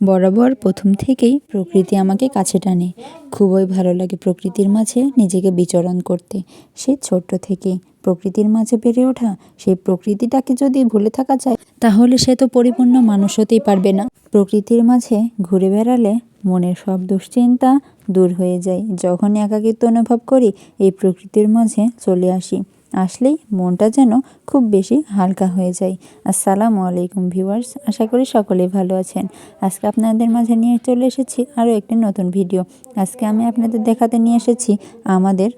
বরাবর প্রথম থেকেই প্রকৃতি আমাকে কাছে টানে। খুবই ভালো লাগে প্রকৃতির মাঝে নিজেকে বিচরণ করতে। সে ছোট্ট থেকে প্রকৃতির মাঝে বেড়ে ওঠা, সেই প্রকৃতিটাকে যদি ভুলে থাকা যায়, তাহলে সে তো পরিপূর্ণ মানুষ হতেই পারবে না। প্রকৃতির মাঝে ঘুরে বেড়ালে মনের সব দুশ্চিন্তা দূর হয়ে যায়। যখন একাকিত্ব অনুভব করি, এই প্রকৃতির মাঝে চলে আসি। আসলেই মনটা যেন খুব বেশি হালকা হয়ে যায়। আসসালামু আলাইকুম ভিউয়ার্স, আশা করি সকলেই ভালো আছেন। আজকে আপনাদের মাঝে নিয়ে চলে এসেছি আরও একটি নতুন ভিডিও। আজকে আমি আপনাদের দেখাতে নিয়ে এসেছি আমাদের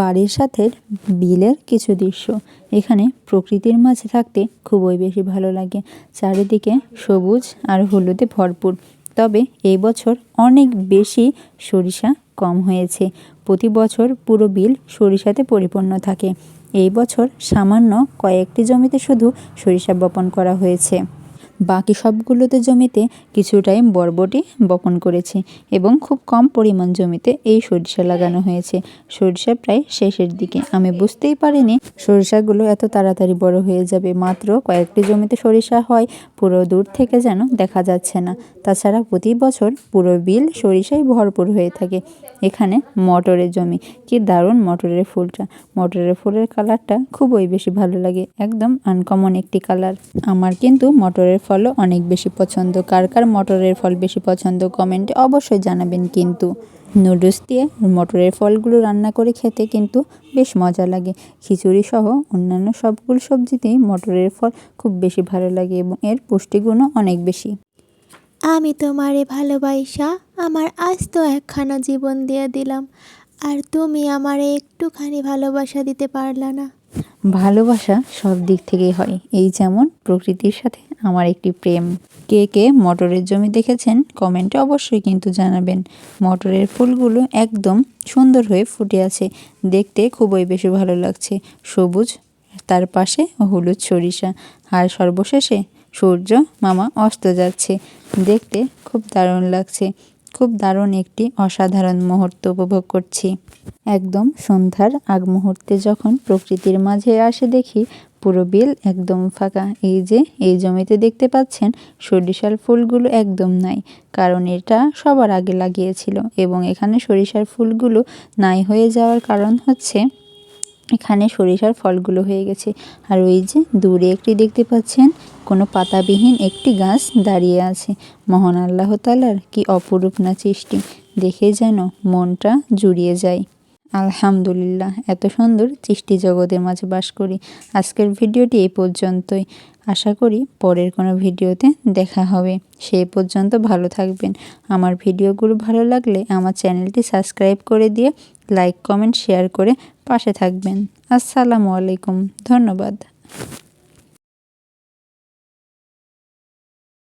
বাড়ির সাথে বিলের কিছু দৃশ্য। এখানে প্রকৃতির মাঝে থাকতে খুবই বেশি ভালো লাগে। চারিদিকে সবুজ আর হলুদে ভরপুর। তবে এই বছর অনেক বেশি সরিষা কম হয়েছে। প্রতি বছর পুরো বিল সরিষাতে পরিপূর্ণ থাকে। এই বছর সামান্য কয়েকটি জমিতে শুধু সরিষা বপন করা হয়েছে। বাকি সবগুলোতে জমিতে কিছুটাই বরবটি বপন করেছে এবং খুব কম পরিমাণ জমিতে এই সরিষা লাগানো হয়েছে। সরিষা প্রায় শেষের দিকে। আমি বুঝতেই পারিনি সরিষাগুলো এত তাড়াতাড়ি বড় হয়ে যাবে। মাত্র কয়েকটি জমিতে সরিষা হয়, পুরো দূর থেকে যেন দেখা যাচ্ছে না। তাছাড়া প্রতি বছর পুরো বিল সরিষায় ভরপুর হয়ে থাকে। এখানে মটরের জমি। কি দারুণ মটরের ফুলটা। মটরের ফুলের কালারটা খুবই বেশি ভালো লাগে। একদম আনকমন একটি কালার। আমার কিন্তু মটরের ফলও অনেক বেশি পছন্দ। কার কার মটরের ফল বেশি পছন্দ কমেন্টে অবশ্যই জানাবেন কিন্তু। নুডলস দিয়ে মটরের ফলগুলো রান্না করে খেতে কিন্তু বেশ মজা লাগে। খিচুড়ি সহ অন্যান্য সবগুলো সবজিতেই মটরের ফল খুব বেশি ভালো লাগে এবং এর পুষ্টিগুণও অনেক বেশি। আমি তোমারে ভালোবাসা আমার আজ তো একখানা জীবন দিয়ে দিলাম। আর তুমি আমারে একটুখানি ভালোবাসা দিতে পারলা না। ভালোবাসা সব দিক থেকেই হয়। এই যেমন প্রকৃতির সাথে আমার একটি প্রেম। কে কে মটরের জমি দেখেছেন? কমেন্টে অবশ্যই কিন্তু জানাবেন। মটরের ফুলগুলো একদম সুন্দর হয়ে ফুটে আছে। দেখতে খুবই বেশি ভালো লাগছে। সবুজ, তার পাশে হলুদ সরিষা। আর সর্বশেষে সূর্য মামা অস্ত যাচ্ছে। দেখতে খুব দারুণ লাগছে। খুব দারুণ একটি অসাধারণ মুহূর্ত উপভোগ করছি। একদম সন্ধ্যার আগ মুহূর্তে যখন প্রকৃতির মাঝে আসে দেখি পুরো বিল একদম ফাঁকা। এই যে, এই জমিতে দেখতে পাচ্ছেন, সরিষার ফুলগুলো একদম নাই, কারণ এটা সবার আগে লাগিয়েছিল এবং এখানে সরিষার ফুলগুলো নাই হয়ে যাওয়ার কারণ হচ্ছে এখানে সরিষার ফলগুলো হয়ে গেছে। আর ওই যে, দূরে একটি দেখতে পাচ্ছেন, কোনো পাতাবিহীন একটি গাছ দাঁড়িয়ে আছে। মহান আল্লাহ তালার কি অপরূপ না সৃষ্টি, দেখে যেন মনটা জুড়িয়ে যায়। আলহামদুলিল্লাহ, এত সুন্দর সৃষ্টি জগতের মাঝে বাস করি। আজকের ভিডিওটি এই পর্যন্তই। আশা করি পরের কোনো ভিডিওতে দেখা হবে। সেই পর্যন্ত ভালো থাকবেন। আমার ভিডিওগুলো ভালো লাগলে আমার চ্যানেলটি সাবস্ক্রাইব করে দিয়ে লাইক, কমেন্ট, শেয়ার করে পাশে থাকবেন। আসসালামু আলাইকুম। ধন্যবাদ।